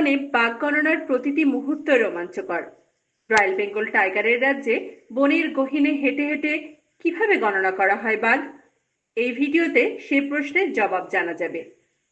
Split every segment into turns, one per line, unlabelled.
সুন্দরবনে বাঘ গণনার প্রতিটি মুহূর্ত রোমাঞ্চকর। রয়্যাল বেঙ্গল টাইগারের রাজ্যে বনের গহিনে হেঁটে হেঁটে কীভাবে গণনা করা হয় বাঘ? এই ভিডিওতে সে প্রশ্নের জবাব জানা যাবে।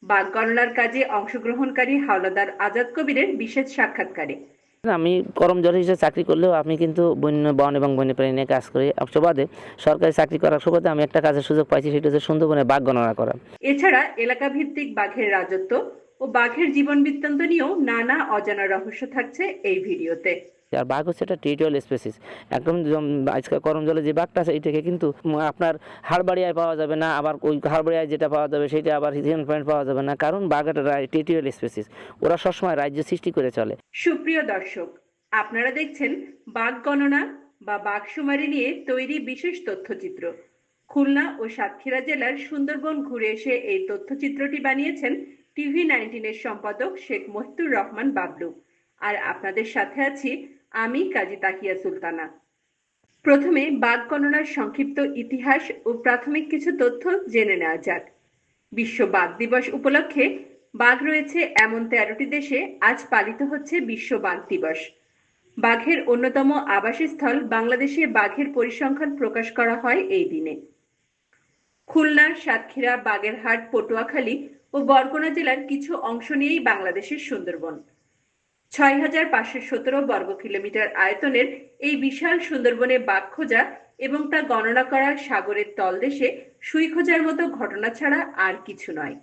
বাঘ গণনার কাজে অংশগ্রহণকারী হাওলাদার আজাদ কবিরের বিশেষ সাক্ষাৎকারে।
আমি করমজল হিসেবে চাকরি করলেও আমি কিন্তু বন্য বন এবং বন্যপ্রাণী নিয়ে কাজ করি। সুবাদে সরকারি চাকরি করার সুবাদে আমি একটা কাজের সুযোগ পাইছি সেটা হচ্ছে সুন্দরবনে বাঘ গণনা করা।
এছাড়া এলাকা ভিত্তিক বাঘের রাজত্ব ও বাঘের জীবন বৃত্তান্ত নিয়েও নানা অজানা রহস্য থাকছে এই ভিডিওতে।
আর বাঘ হচ্ছে একটা টেরিটোরিয়াল স্পেসিস একদম আজকাল আজকে করম জলে যে বাঘটা আছে এইটাকে কিন্তু আপনার হাড়বাড়িয়ায় পাওয়া যাবে না আবার ওই হাড়বাড়িয়ায় যেটা পাওয়া যাবে সেটা আবার হিউম্যান পয়েন্ট পাওয়া যাবে না। কারণ বাঘ একটা টেরিটোরিয়াল স্পেসিস ওরা সবসময় রাজ্য সৃষ্টি করে চলে।
সুপ্রিয় দর্শক আপনারা দেখছেন বাঘ গণনা বা বাঘ শুমারি নিয়ে তৈরি বিশেষ তথ্যচিত্র। খুলনা ও সাতক্ষীরা জেলার সুন্দরবন ঘুরে এসে এই তথ্যচিত্রটি বানিয়েছেন টিভি নাইনটিনের সম্পাদক শেখ মহিতুর রহমান বাবলু। আর আপনাদের সাথে আছি আমি কাজী তাকিয়া সুলতানা। প্রথমে বাঘ গণনার সংক্ষিপ্ত ইতিহাস ও প্রাথমিক কিছু তথ্য জেনে নেওয়া যাক। বিশ্ব বাঘ দিবস উপলক্ষে বাঘ রয়েছে এমন তেরোটি দেশে আজ পালিত হচ্ছে বিশ্ব বাঘ দিবস। বাঘের অন্যতম আবাসস্থল বাংলাদেশে বাঘের পরিসংখ্যান প্রকাশ করা হয় এই দিনে। খুলনা, সাতক্ষীরা, বাগেরহাট, পটুয়াখালী ও বরগুনা জেলার কিছু অংশ নিয়েই বাংলাদেশের সুন্দরবন। ছয় হাজার পাঁচশো সতেরো বর্গ কিলোমিটার আয়তনের এই বিশাল সুন্দরবনে বাঘ খোঁজা এবং তা গণনা করা সাগরের তলদেশে সুই খোঁজার মতো ঘটনা ছাড়া আর কিছু নয়।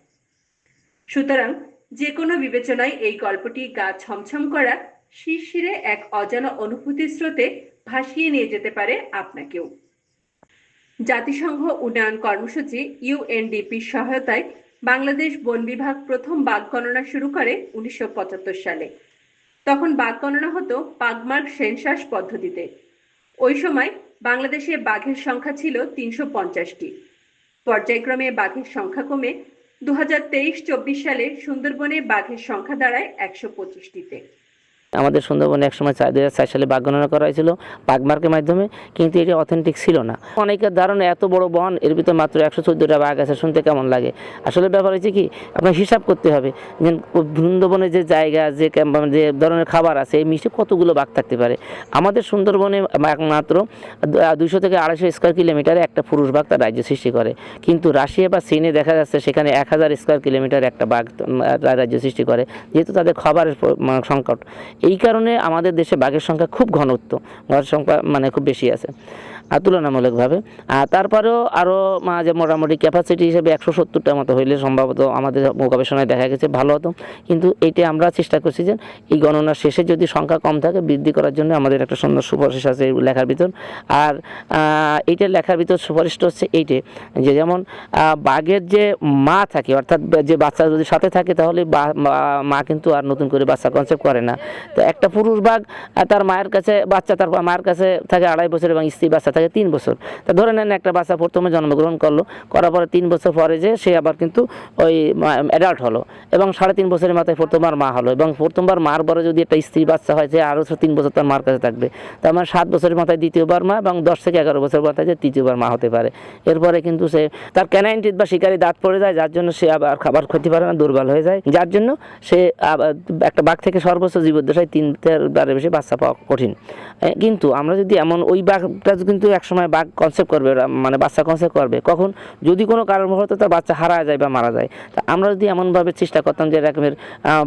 সুতরাং যে কোনো বিবেচনায় এই গল্পটি গা ছমছম করা শিরশিরে এক অজানা অনুভূতির স্রোতে ভাসিয়ে নিয়ে যেতে পারে আপনাকেও। জাতিসংঘ উন্নয়ন কর্মসূচি ইউএনডিপির সহায়তায় বাংলাদেশ বন বিভাগ প্রথম বাঘ গণনা শুরু করে উনিশশো পঁচাত্তর সালে। তখন বাঘ গণনা হতো পাগমার্ক সেন্সাস পদ্ধতিতে। ওই সময় বাংলাদেশে বাঘের সংখ্যা ছিল তিনশো পঞ্চাশটি। পর্যায়ক্রমে বাঘের সংখ্যা কমে দু হাজার তেইশ চব্বিশ সালে সুন্দরবনে বাঘের সংখ্যা দাঁড়ায় একশো পঁচিশটিতে।
আমাদের সুন্দরবনে একসময় দু হাজার সালে বাঘ গণনা করা হয়েছিল বাঘমার্কের মাধ্যমে, কিন্তু এটি অথেন্টিক ছিল না। অনেকের ধারণা এত বড় বন, এর ভিতরে মাত্র একশো চোদ্দোটা বাঘ আছে, শুনতে কেমন লাগে? আসলে ব্যাপার হচ্ছে কি, আপনার হিসাব করতে হবে, যে সুন্দরবনে যে জায়গা, যে যে ধরনের খাবার আছে, এই মিশে কতগুলো বাঘ থাকতে পারে? আমাদের সুন্দরবনে মাত্র দুইশো থেকে আড়াইশো স্কোয়ার কিলোমিটারে একটা পুরুষ বাঘ তার রাজ্য সৃষ্টি করে। কিন্তু রাশিয়া বা চীনে দেখা যাচ্ছে সেখানে এক হাজার স্কোয়ার কিলোমিটার একটা বাঘ রাজ্য সৃষ্টি করে, যেহেতু তাদের খাবারের সংকট। এই কারণে আমাদের দেশে বাঘের সংখ্যা খুব ঘনত্ব বাঘের সংখ্যা মানে খুব বেশি আছে। তুলনামূলকভাবে। আর তারপরেও আরও যে মোটামুটি ক্যাপাসিটি হিসেবে একশো সত্তরটা মতো হইলে সম্ভবত আমাদের গবেষণায় দেখা গেছে ভালো হতো। কিন্তু এইটা আমরা চেষ্টা করছি যে এই গণনার শেষে যদি সংখ্যা কম থাকে বৃদ্ধি করার জন্য আমাদের একটা সুন্দর সুপারিশ আছে লেখার ভিতর। আর আহ, এইটার লেখার ভিতর সুপারিশটা হচ্ছে এইটে যে যেমন বাঘের যে মা থাকে অর্থাৎ যে বাচ্চা যদি সাথে থাকে তাহলে মা কিন্তু আর নতুন করে বাচ্চা কনসেপ্ট করে না। তো একটা পুরুষ বাঘ তার মায়ের কাছে বাচ্চা তার মায়ের কাছে থাকে আড়াই বছর এবং স্ত্রী বাচ্চা থাকে তিন বছর। তা ধরে নেন একটা বাচ্চা প্রথমে জন্মগ্রহণ করল, করার পরে তিন বছর পরে যে সে আবার কিন্তু ওই অ্যাডাল্ট হলো এবং সাড়ে তিন বছরের মাথায় প্রথমবার মা হলো এবং প্রথমবার মার পরে যদি একটা স্ত্রী বাচ্চা হয় যে আরও তিন বছর তার মার কাছে থাকবে। তার মানে সাত বছরের মাথায় দ্বিতীয়বার মা এবং দশ থেকে এগারো বছর মাথায় যে তৃতীয়বার মা হতে পারে। এরপরে কিন্তু সে তার ক্যানাইন টিথ বা শিকারি দাঁত পড়ে যায়, যার জন্য সে আবার খাবার খেতে পারে না, দুর্বল হয়ে যায়। যার জন্য সে একটা বাঘ থেকে সর্বোচ্চ জীবদ্দশায় তিন বারে বেশি বাচ্চা পাওয়া কঠিন। কিন্তু আমরা যদি এমন ওই বাঘটা কিন্তু একসময় বাঘ কনসেপ্ট করবে মানে বাচ্চা কনসেপ্ট করবে। কখন? যদি কোনো কারণবশত তার বাচ্চা হারা যায় বা মারা যায়। তা আমরা যদি এমনভাবে চেষ্টা করতাম যে এরকমের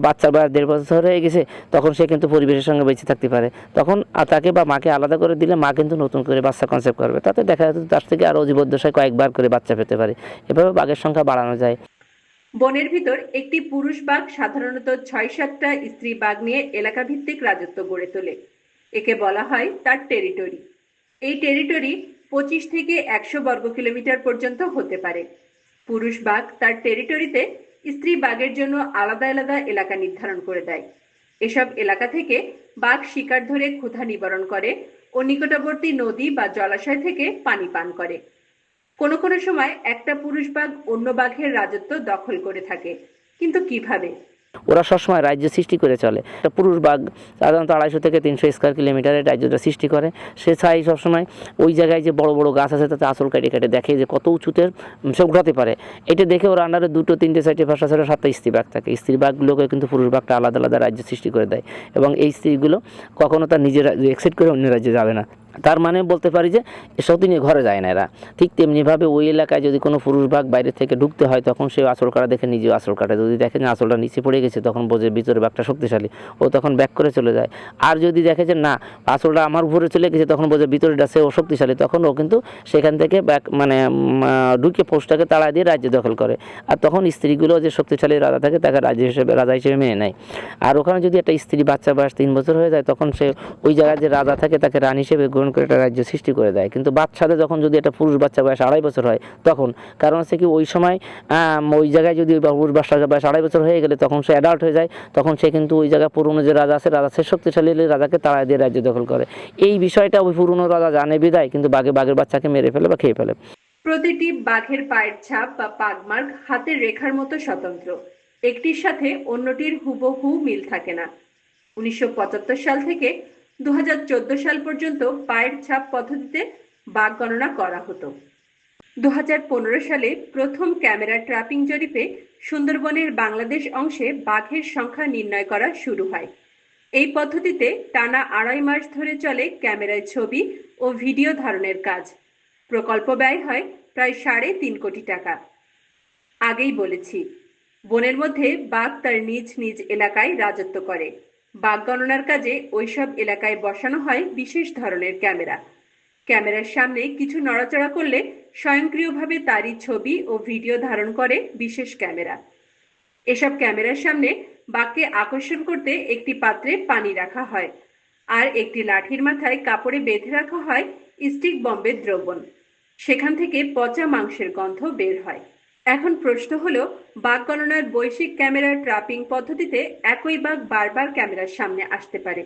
বাচ্চার বয়স দেড় বছর হয়ে গেছে, তখন সে কিন্তু পরিবেশের সঙ্গে বেঁচে থাকতে পারে। তখন তাকে বা মাকে আলাদা করে দিলে মা কিন্তু নতুন করে বাচ্চা কনসেপ্ট করবে। তাতে দেখা যাচ্ছে তার থেকে আরও জীবদ্দশায় কয়েকবার করে বাচ্চা পেতে পারে। এভাবে বাঘের সংখ্যা বাড়ানো যায়।
বনের ভিতর একটি পুরুষ বাঘ সাধারণত ছয় সাতটা স্ত্রী বাঘ নিয়ে এলাকা ভিত্তিক রাজত্ব গড়ে তোলে। একে বলা হয় তার টেরিটরি এই টেরিটরি পঁচিশ থেকে একশো বর্গ কিলোমিটার পর্যন্ত হতে পারে। পুরুষ বাঘ তার টেরিটরিতে স্ত্রী বাঘের জন্য আলাদা আলাদা এলাকা নির্ধারণ করে দেয়। এসব এলাকা থেকে বাঘ শিকার ধরে ক্ষুধা নিবারণ করে ও নিকটবর্তী নদী বা জলাশয় থেকে পানি পান করে। কোনো কোনো সময় একটা পুরুষ বাঘ অন্য বাঘের রাজত্ব দখল করে থাকে। কিন্তু কীভাবে?
ওরা সবসময় রাজ্য সৃষ্টি করে চলে। পুরুষ বাঘ সাধারণত আড়াইশো থেকে তিনশো স্কোয়ার কিলোমিটারের রাজ্যটা সৃষ্টি করে। সে চাই সবসময় ওই জায়গায় যে বড় বড় গাছ আছে, তাতে আসল কেটে কেটে দেখে যে কত উঁচুতে সে উঠাতে পারে। এটা দেখে ওরা আন্ডারে দুটো, তিনটে, চারটে, পাঁচটা ছটা সাতটা স্ত্রী বাঘ থাকে। স্ত্রী বাঘগুলোকে কিন্তু পুরুষ বাঘটা আলাদা আলাদা রাজ্য সৃষ্টি করে দেয়। এবং এই স্ত্রীগুলো কখনো তার নিজের এক্সিট করে অন্য রাজ্যে যাবে না। তার মানে বলতে পারি যে সত্যি নিয়ে ঘরে যায় না এরা। ঠিক তেমনিভাবে ওই এলাকায় যদি কোনো পুরুষ ভাগ বাইরে থেকে ঢুকতে হয়, তখন সে আঁচল কাটা দেখে নিজেও আঁচল কাটে। যদি দেখে যে আঁচলটা নিচে পড়ে গেছে, তখন বোঝে ভিতরে বাঘটা শক্তিশালী। ও তখন ব্যাক করে চলে যায়। আর যদি দেখে যে না, আঁচলটা আমার উপরে চলে গেছে, তখন বোঝে ভিতরেটা সে ও শক্তিশালী। তখন ও কিন্তু সেখান থেকে ব্যাক মানে ঢুকে পোস্টটাকে তাড়া দিয়ে রাজ্য দখল করে। আর তখন স্ত্রীগুলো যে শক্তিশালী রাজা থাকে, তাকে রাজ্য হিসেবে, রাজা হিসেবে মেনে নেয়। আর ওখানে যদি একটা স্ত্রী বাচ্চা বয়স তিন বছর হয়ে যায়, তখন সে ওই জায়গায় যে রাজা থাকে, তাকে রানী হিসেবে গ্রহণ করে একটা রাজ্য সৃষ্টি করে দেয়। কিন্তু বাচ্চাদের যখন যদি একটা পুরুষ বাচ্চা বয়স আড়াই বছর হয়, তখন কারণ হচ্ছে কি ওই সময় ওই জায়গায় যদি পুরুষ বাচ্চা বয়স আড়াই বছর হয়ে গেলে তখন সে অ্যাডাল্ট হয়ে যায়, তখন সে কিন্তু ওই জায়গায় পুরনো যে রাজা আছে, রাজা সে শক্তিশালী হলে রাজাকে তাড়া দিয়ে রাজ্য দখল করে। এই বিষয়টা ওই পুরনো রাজা জানে বিদায় কিন্তু বাঘে বাঘের বাচ্চাকে মেরে ফেলে বা খেয়ে ফেলে।
প্রতিটি বাঘের পায়ের ছাপ বা পাগমার্ক হাতের রেখার মতো স্বতন্ত্র। একটির সাথে অন্যটির হুবহু মিল থাকে না। উনিশশো পঁচাত্তর সাল থেকে দু হাজার চোদ্দ সাল পর্যন্ত পায়ের ছাপ পদ্ধতিতে বাঘ গণনা করা হতো। দু হাজার পনেরো সালে প্রথম ক্যামেরা ট্র্যাপিং জরিপে সুন্দরবনের বাংলাদেশ অংশে বাঘের সংখ্যা নির্ণয় করা শুরু হয়। এই পদ্ধতিতে টানা আড়াই মাস ধরে চলে ক্যামেরায় ছবি ও ভিডিও ধারণের কাজ। প্রকল্প ব্যয় হয় প্রায় সাড়ে তিন কোটি টাকা। আগেই বলেছি, বনের মধ্যে বাঘ তার নিজ নিজ এলাকায় রাজত্ব করে। বাঘ গণনার কাজে ওইসব এলাকায় বসানো হয় বিশেষ ধরনের ক্যামেরা। ক্যামেরার সামনে কিছু নড়াচড়া করলে স্বয়ংক্রিয়ভাবে তারই ছবি ও ভিডিও ধারণ করে বিশেষ ক্যামেরা। এসব ক্যামেরার সামনে বাঘকে আকর্ষণ করতে একটি পাত্রে পানি রাখা হয় আর একটি লাঠির মাথায় কাপড়ে বেঁধে রাখা হয় স্টিক বম্বের দ্রবণ। সেখান থেকে পচা মাংসের গন্ধ বের হয়। এখন প্রশ্ন হলো বাঘ গণনার বৈশ্বিক ক্যামেরার ট্রাপিং পদ্ধতিতে একই বাঘ বারবার ক্যামেরার সামনে আসতে পারে।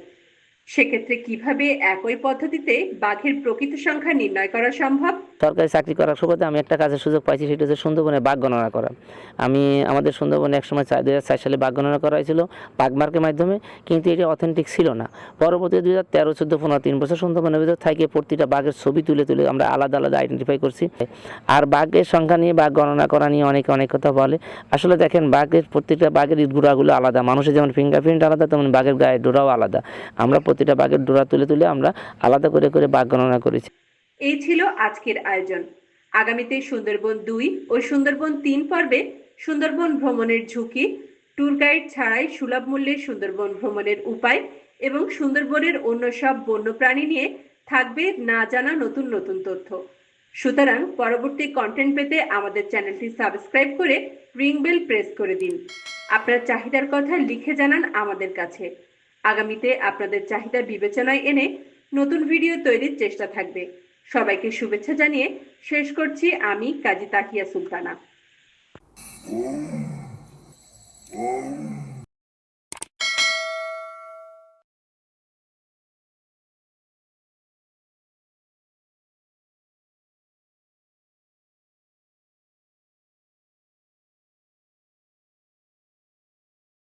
সেক্ষেত্রে কীভাবে একই পদ্ধতিতে বাঘের প্রকৃত সংখ্যা নির্ণয় করা সম্ভব?
সরকারি চাকরি করার সুবাদে আমি একটা কাজের সুযোগ পাইছি, সেটা হচ্ছে সুন্দরবনে বাঘ গণনা করা। আমি আমাদের সুন্দরবনে একসময় চার দুই হাজার সালে বাঘ গণনা করা হয়েছিল বাঘমার্কের মাধ্যমে, কিন্তু এটা অথেন্টিক ছিল না। পরবর্তী দুই হাজার তেরো, চোদ্দ, পনেরো, তিন বছর সুন্দরবনের ভিতর থেকে প্রতিটা বাঘের ছবি তুলে তুলে আমরা আলাদা আলাদা আইডেন্টিফাই করছি। আর বাঘের সংখ্যা নিয়ে বাঘ গণনা করা নিয়ে অনেকে অনেক কথা বলে। আসলে দেখেন, বাঘের প্রত্যেকটা বাঘের ডোরাগুলো আলাদা। মানুষের যেমন ফিঙ্গারপ্রিন্ট আলাদা, তেমন বাঘের গায়ের ডোরাও আলাদা। আমরা প্রতিটা বাঘের ডোরা তুলে তুলে আমরা আলাদা করে করে বাঘ গণনা করেছি।
এই ছিল আজকের আয়োজন। আগামীতে সুন্দরবন দুই ও সুন্দরবন তিন পর্বে সুন্দরবন ভ্রমণের ঝুঁকি, ট্যুর গাইড ছাড়াই সুলভ মূল্যে সুন্দরবন ভ্রমণের উপায় এবং সুন্দরবনের অন্য সব বন্যপ্রাণী নিয়ে থাকবে না জানা নতুন নতুন তথ্য। সুতরাং পরবর্তী কন্টেন্ট পেতে আমাদের চ্যানেলটি সাবস্ক্রাইব করে রিং বেল প্রেস করে দিন। আপনার চাহিদার কথা লিখে জানান আমাদের কাছে। আগামীতে আপনাদের চাহিদা বিবেচনায় এনে নতুন ভিডিও তৈরির চেষ্টা থাকবে। সবাইকে শুভেচ্ছা জানিয়ে শেষ করছি আমি কাজী তাকিয়া সুলতানা।